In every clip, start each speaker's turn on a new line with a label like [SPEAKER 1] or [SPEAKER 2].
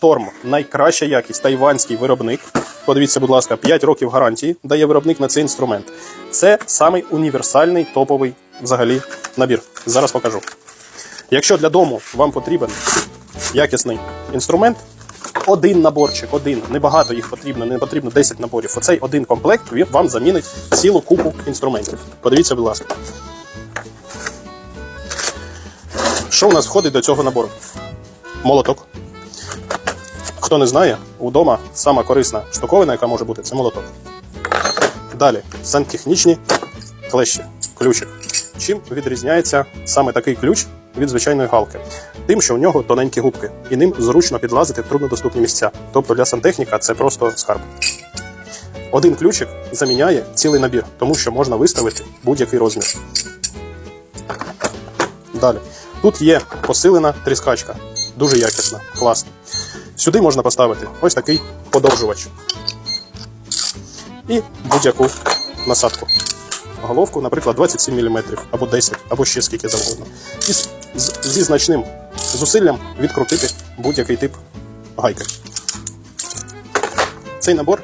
[SPEAKER 1] Storm найкраща якість, тайванський виробник. Подивіться, будь ласка, 5 років гарантії дає виробник на цей інструмент. Це самий універсальний топовий взагалі набір. Зараз покажу. Якщо для дому вам потрібен якісний інструмент, один наборчик, один, небагато їх потрібно, не потрібно 10 наборів. Оцей один комплект вам замінить цілу купу інструментів. Подивіться, будь ласка. Що у нас входить до цього набору? Молоток. Хто не знає, удома сама корисна штуковина, яка може бути, це молоток. Далі сантехнічні клещі, ключик. Чим відрізняється саме такий ключ від звичайної галки? Тим, що в нього тоненькі губки, і ним зручно підлазити в труднодоступні місця. Тобто для сантехніка це просто скарб. Один ключик заміняє цілий набір, тому що можна виставити будь-який розмір. Далі. Тут є посилена тріскачка. Дуже якісна, класна. Сюди можна поставити ось такий подовжувач. І будь-яку насадку. Головку, наприклад, 27 мм, або 10, або ще скільки завгодно. І з- з- зі значним зусиллям відкрутити будь-який тип гайки. Цей набор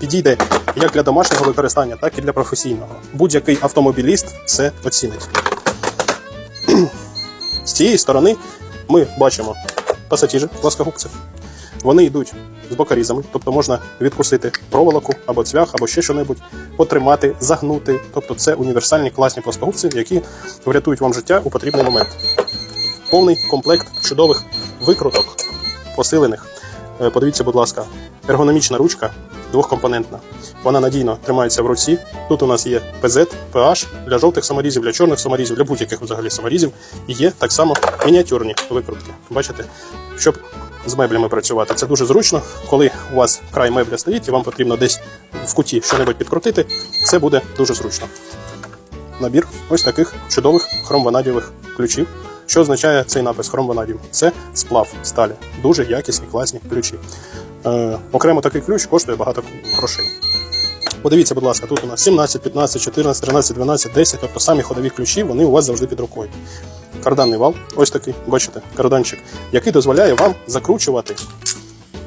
[SPEAKER 1] підійде як для домашнього використання, так і для професійного. Будь-який автомобіліст це оцінить. З цієї сторони ми бачимо пасатіжі пласкогубців. Вони йдуть з бокарізами, тобто можна відкусити проволоку або цвях, або ще що-небудь, потримати, загнути. Тобто це універсальні класні плоскогубці, які врятують вам життя у потрібний момент. Повний комплект чудових викруток, посилених. Е, Подивіться, будь ласка, ергономічна ручка двохкомпонентна. Вона надійно тримається в руці. Тут у нас є PZ, PH для жовтих саморізів, для чорних саморізів, для будь-яких взагалі саморізів. І є так само мініатюрні викрутки. Бачите, щоб з меблями працювати. Це дуже зручно, коли у вас край мебля стоїть і вам потрібно десь в куті щось підкрутити. Це буде дуже зручно. Набір ось таких чудових хромванадієвих ключів. Що означає цей напис хромванадів? Це сплав сталі. Дуже якісні, класні ключі. Е, окремо такий ключ коштує багато грошей. Подивіться, будь ласка, тут у нас 17, 15, 14, 13, 12, 10, тобто самі ходові ключі, вони у вас завжди під рукою. Карданний вал, ось такий, бачите, карданчик, який дозволяє вам закручувати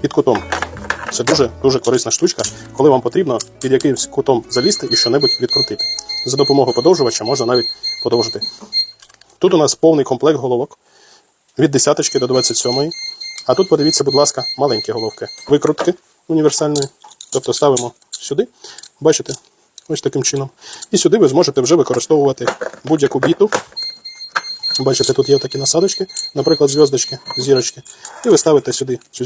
[SPEAKER 1] під кутом. Це дуже дуже корисна штучка, коли вам потрібно під якимсь кутом залізти і що-небудь відкрутити. За допомогою подовжувача можна навіть подовжити. Тут у нас повний комплект головок від 10 до 27. А тут подивіться, будь ласка, маленькі головки. Викрутки універсальної. Тобто ставимо сюди, бачите, ось таким чином. І сюди ви зможете вже використовувати будь-яку біту. Бачите, тут є такі насадочки, наприклад, зв'язочки, зірочки. І ви ставите сюди цю